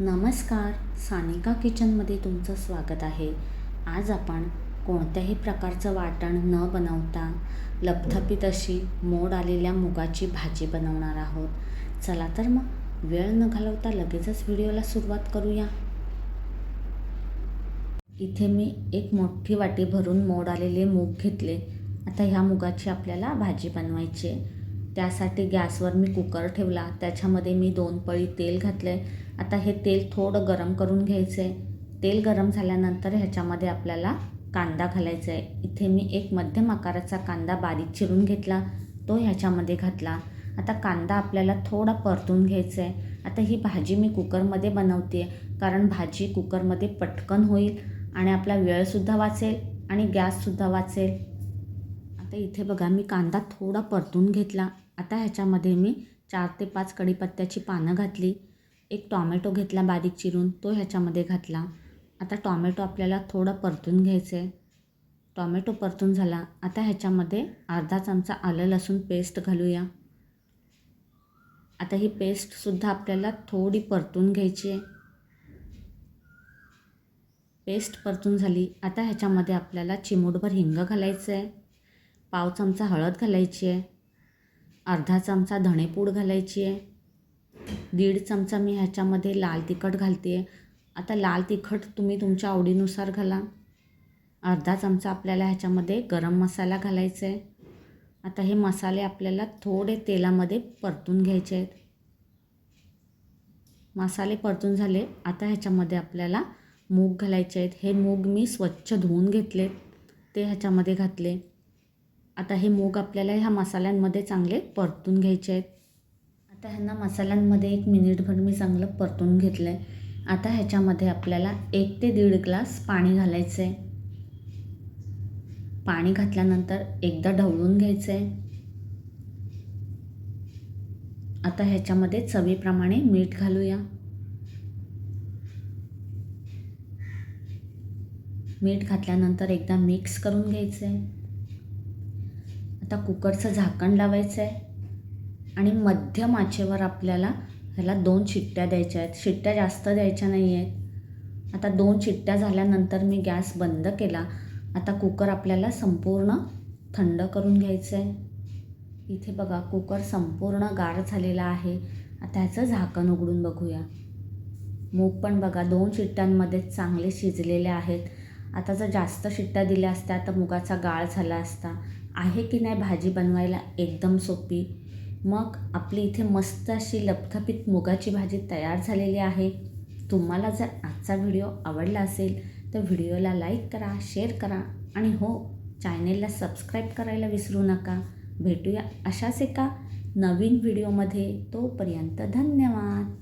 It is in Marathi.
नमस्कार सानिका किचनमध्ये तुमचं स्वागत आहे. आज आपण कोणत्याही प्रकारचं वाटण न बनवता लपथपीत अशी मोड आलेल्या मुगाची भाजी बनवणार आहोत. चला तर मग वेळ न घालवता लगेचच व्हिडिओला सुरुवात करूया. इथे मी एक मोठी वाटी भरून मोड आलेले मूग घेतले. आता ह्या मुगाची आपल्याला भाजी बनवायची आहे. त्यासाठी गॅसवर मी कुकर ठेवला. त्याच्यामध्ये मी दोन पळी तेल घातले आता हे तेल थोडं गरम करून घ्यायचं आहे तेल गरम झाल्यानंतर ह्याच्यामध्ये आपल्याला कांदा घालायचा आहे इथे मी एक मध्यम आकाराचा कांदा बारीक चिरून घेतला. तो ह्याच्यामध्ये घातला. आता कांदा आपल्याला थोडा परतून घ्यायचा आहे आता ही भाजी मी कुकरमध्ये बनवते. कारण भाजी कुकरमध्ये पटकन होईल आणि आपला वेळसुद्धा वाचेल आणि गॅससुद्धा वाचेल. आता इथे बघा मी कांदा थोडा परतून घेतला. आता ह्याच्यामध्ये मी चार ते पाच कढीपत्त्याची पानं घातली. एक टॉमॅटो घेतला बारीक चिरून तो ह्याच्यामध्ये घातला. आता टॉमॅटो आपल्याला थोडं परतून घ्यायचं आहे टॉमॅटो परतून झाला. आता ह्याच्यामध्ये अर्धा चमचा आलं लसूण पेस्ट घालूया. आता ही पेस्टसुद्धा आपल्याला थोडी परतून घ्यायची आहे. पेस्ट परतून झाली. आता ह्याच्यामध्ये आपल्याला चिमूटभर हिंग घालायचं आहे पाव चमचा हळद घालायची आहे. अर्धा चमचा धणेपूड घालायची आहे. दीड चमचा मी ह्याच्यामध्ये लाल तिखट घालते आहे. आता लाल तिखट तुम्ही तुमच्या आवडीनुसार घाला. अर्धा चमचा आपल्याला ह्याच्यामध्ये गरम मसाला घालायचा आहे. आता हे मसाले आपल्याला थोडे तेलामध्ये परतून घ्यायचे आहेत. मसाले परतून झाले आता ह्याच्यामध्ये आपल्याला मूग घालायचे आहेत. हे मूग मी स्वच्छ धुवून घेतले ते ह्याच्यामध्ये घातले. आता हे मूग आपल्याला ह्या मसाल्यांमध्ये चांगले परतून घ्यायचे आहेत. आता ह्यांना मसाल्यांमध्ये एक मिनिटभर मी चांगलं परतून घेतलं आहे आता ह्याच्यामध्ये आपल्याला एक ते दीड ग्लास पाणी घालायचं आहे पाणी घातल्यानंतर एकदा ढवळून घ्यायचं आहे आता ह्याच्यामध्ये चवीप्रमाणे मीठ घालूया. मीठ घातल्यानंतर एकदा मिक्स करून घ्यायचं आहे आता कुकरचं झाकण लावायचं आहे आणि मध्यम आचेवर आपल्याला ह्याला दोन शिट्ट्या द्यायच्या आहेत. शिट्ट्या जास्त द्यायच्या नाही आहेत आता दोन शिट्ट्या झाल्यानंतर मी गॅस बंद केला. आता कुकर आपल्याला संपूर्ण थंड करून घ्यायचं आहे इथे बघा कुकर संपूर्ण गार झालेला आहे. आता ह्याचं झाकण उघडून बघूया. मूग पण बघा दोन शिट्ट्यांमध्ये चांगले शिजलेले आहेत. आता जर जास्त शिट्ट्या दिल्या असत्या तर मुगाचा गाळ झाला असता. आहे की नाही भाजी बनवायला एकदम सोपी. मग आपली इथे मस्त अशी लपथपीत मुगाची भाजी तयार झालेली आहे. तुम्हाला जर आजचा व्हिडिओ आवडला असेल तर व्हिडिओला लाईक करा शेअर करा आणि हो चॅनेलला सबस्क्राईब करायला विसरू नका. भेटूया अशाच एका नवीन व्हिडिओमध्ये. तोपर्यंत धन्यवाद.